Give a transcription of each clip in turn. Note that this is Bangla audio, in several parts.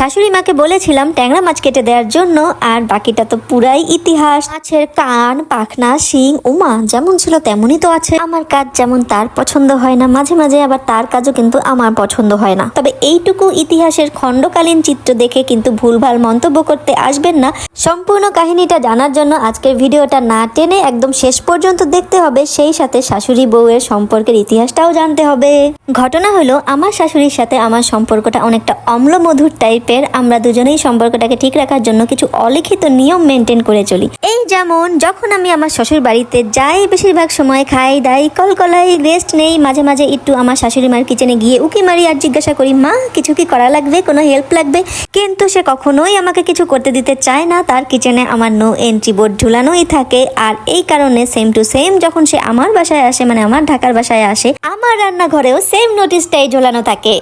শাশুড়ি মাকে বলেছিলাম ট্যাংরা মাছ কেটে দেওয়ার জন্য, আর বাকিটা তো পুরাই ইতিহাস। মাছের কান, পাখনা, শিং, উমা, যেমন ছিল তেমনই তো আছে। আমার কাজ যেমন তার পছন্দ হয় না, মাঝে মাঝে আবার তার কাজও কিন্তু আমার পছন্দ হয় না। তবে এইটুকু ইতিহাসের খণ্ডকালীন চিত্র দেখে কিন্তু ভুলভাল মন্তব্য করতে আসবেন না। সম্পূর্ণ কাহিনীটা জানার জন্য আজকের ভিডিওটা না টেনে একদম শেষ পর্যন্ত দেখতে হবে। সেই সাথে শাশুড়ি বউয়ের সম্পর্কের ইতিহাসটাও জানতে হবে। ঘটনা হলো, আমার শাশুড়ির সাথে আমার সম্পর্কটা অনেকটা অম্ল মধুর টাইপের আমরা দুজনেই সম্পর্কটাকে ঠিক রাখার জন্য কিছু অলিখিত নিয়ম মেনটেন করে চলি। এই যেমন, যখন আমি আমার শ্বশুর বাড়িতে যাই, বেশিরভাগ সময় খাই, দাই কলকলাই রেস্ট নেই, মাঝে মাঝে একটু আমার শাশুড়ি মার কিচেনে গিয়ে উকি মারি আর জিজ্ঞাসা করি, মা, কিছু কি করা লাগবে? কোনো হেল্প লাগবে? কিন্তু সে কখনোই আমাকে কিছু করতে দিতে চায় না। তার কিচেনে আমার নো এন্ট্রি বোর্ড ঝুলানোই থাকে। আর এই কারণে সেম টু সেম যখন সে আমার বাসায় আসে মানে আমার ঢাকার বাসায় আসে, আমার রান্নাঘরেও সেম নোটিশটাই ঝোলানো থাকে।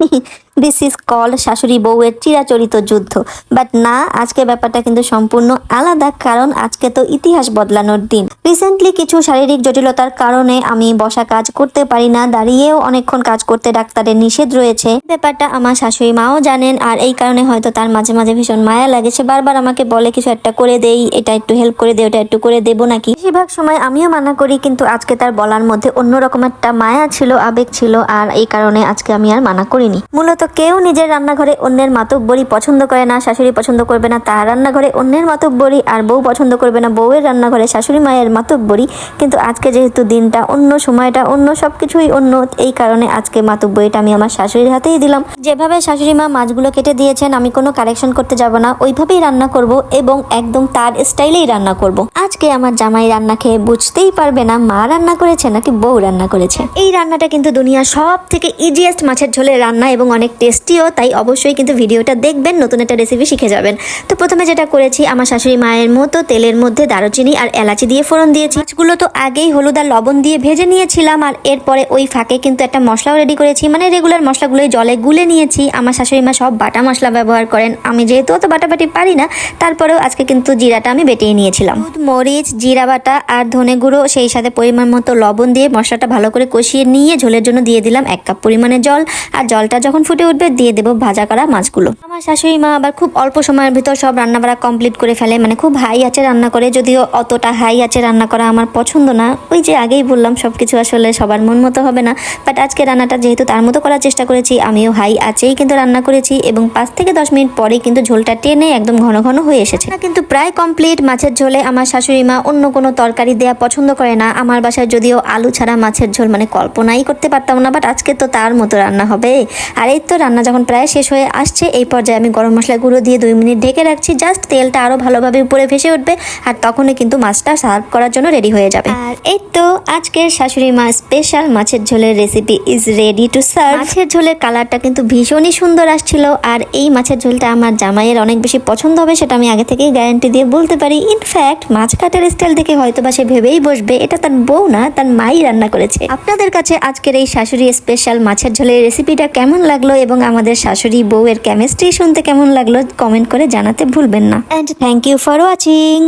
嘿 嘿 দিস ইজ কল শাশুড়ি বউয়ের চিরাচরিত যুদ্ধ। বাট না আজকে ব্যাপারটা কিন্তু সম্পূর্ণ আলাদা, কারণ আজকে তো ইতিহাস বদলানোর দিন। রিসেন্টলি কিছু শারীরিক জটিলতার কারণে আমি বসা কাজ করতে পারি না, দাঁড়িয়েও অনেকক্ষণ কাজ করতে ডাক্তারের নিষেধ রয়েছে। ব্যাপারটা আমার শাশুড়ি মাও জানেন, আর এই কারণে হয়তো তার মাঝে মাঝে ভীষণ মায়া লাগে সে বারবার আমাকে বলে, কিছু একটা করে দেই, এটা একটু হেল্প করে দে, ওটা একটু করে দেবো নাকি? বেশিরভাগ সময় আমিও মানা করি, কিন্তু আজকে তার বলার মধ্যে অন্যরকম একটা মায়া ছিল, আবেগ ছিল, আর এই কারণে আজকে আমি আর মানা করিনি। মূলত কেউ নিজের রান্নাঘরে অন্যের মাতব্বরি পছন্দ করে না, শাশুড়ি পছন্দ করবে না তার রান্নাঘরে অন্যের মাতব্বরি আর বউ পছন্দ করবে না, বউয়ের রান্নাঘরে শাশুড়ি মায়ের মাতব্বরি। কিন্তু আজকে যেহেতু দিনটা অন্য, সময়টা অন্য সব কিছুই অন্য, এই কারণে আজকে মাতব্বরিটা আমি আমার শাশুড়ির হাতেই দিলাম। যেভাবে শাশুড়ি মা মাছগুলো কেটে দিয়েছেন, আমি কোনো কারেকশন করতে যাব না, ওইভাবেই রান্না করব এবং একদম তার স্টাইলেই রান্না করব। আজকে আমার জামাই রান্না খেয়ে বুঝতেই পারবে না, মা রান্না করেছে নাকি বউ রান্না করেছে। এই রান্নাটা কিন্তু দুনিয়ার সব থেকে ইজিয়েস্ট মাছের ঝোলের রান্না এবং অনেক টেস্টিও তাই অবশ্যই কিন্তু ভিডিওটা দেখবেন, নতুন একটা রেসিপি শিখে যাবেন। তো প্রথমে যেটা করেছি, আমার শাশুড়ি মায়ের মতো তেলের মধ্যে দারুচিনি আর এলাচি দিয়ে ফোড়ন দিয়েছি। মাছগুলো তো আগেই হলুদ আর লবণ দিয়ে ভেজে নিয়েছিলাম আর এরপরে ওই ফাঁকে কিন্তু একটা মশলাও রেডি করেছি মানে রেগুলার মশলাগুলোই জলে গুলে নিয়েছি। আমার শাশুড়ি মা সব বাটা মশলা ব্যবহার করেন। আমি যেহেতু অত বাটাবাটি পারি না, তারপরেও আজকে কিন্তু জিরাটা আমি বেটিয়ে নিয়েছিলাম। মরিচ, জিরা বাটা আর ধনে গুঁড়ো, সেই সাথে পরিমাণ মতো লবণ দিয়ে মশলাটা ভালো করে কষিয়ে নিয়ে ঝোলের জন্য দিয়ে দিলাম এক কাপ পরিমাণে জল। আর জলটা যখন ফুটে উঠবে, দিয়ে দেবো ভাজা করা মাছগুলো। আমার শাশুড়ি মা আবার খুব অল্প সময়ের ভিতর সব রান্না বাড়া কমপ্লিট করে ফেলে মানে খুব হাই আছে রান্না করে, যদিও অতটা হাই আছে রান্না করা আমার পছন্দ না। ওই যে আগেই বললাম সব কিছু আসলে সবার মন মতো হবে না। বাট আজকে রান্নাটা যেহেতু তার মতো করার চেষ্টা করেছি, আমিও হাই আছেই কিন্তু রান্না করেছি, এবং পাঁচ থেকে দশ মিনিট পরেই কিন্তু ঝোলটা টেনে একদম ঘন ঘন হয়ে এসেছে। কিন্তু প্রায় কমপ্লিট মাছের ঝোলে আমার শাশুড়ি মা অন্য কোনো তরকারি দেওয়া পছন্দ করে না। আমার বাসায় যদিও আলু ছাড়া মাছের ঝোল মানে কল্পনাই করতে পারতাম না বাট আজকে তো তার মতো রান্না হবে। আর এই তো রান্না যখন প্রায় শেষ হয়ে আসছে এই পর্যায়ে আমি গরম মশলা গুঁড়ো দিয়ে দুই মিনিট ঢেকে রাখছি। জাস্ট তেলটা আরও ভালোভাবে উপরে ভেসে উঠবে আর তখনই কিন্তু মাছটা সার্ভ করার জন্য রেডি হয়ে যাবে। আর এই তো আজকের শাশুড়ি মা স্পেশাল মাছের ঝোলের recipe is ready to serve মাছের ঝোলের কালারটা কিন্তু ভীষণই সুন্দর আসছিল আর এই মাছের ঝোলটা আমার জামাইয়ের অনেক বেশি পছন্দ হবে সেটা আমি আগে থেকেই গ্যারান্টি দিয়ে বলতে পারি। ইনফ্যাক্ট মাছ কাটার স্টাইল দেখে হয়তো বা সে ভেবেই বসবে এটা তার বউ না তার মাই রান্না করেছে। আপনাদের কাছে আজকের এই শাশুড়ি স্পেশাল মাছের ঝোলের রেসিপিটা কেমন লাগল এবং আমাদের শাশুড়ি বউয়ের কেমিস্ট্রি শুনতে কেমন লাগল কমেন্ট করে জানাতে ভুলবেন না। And thank you for watching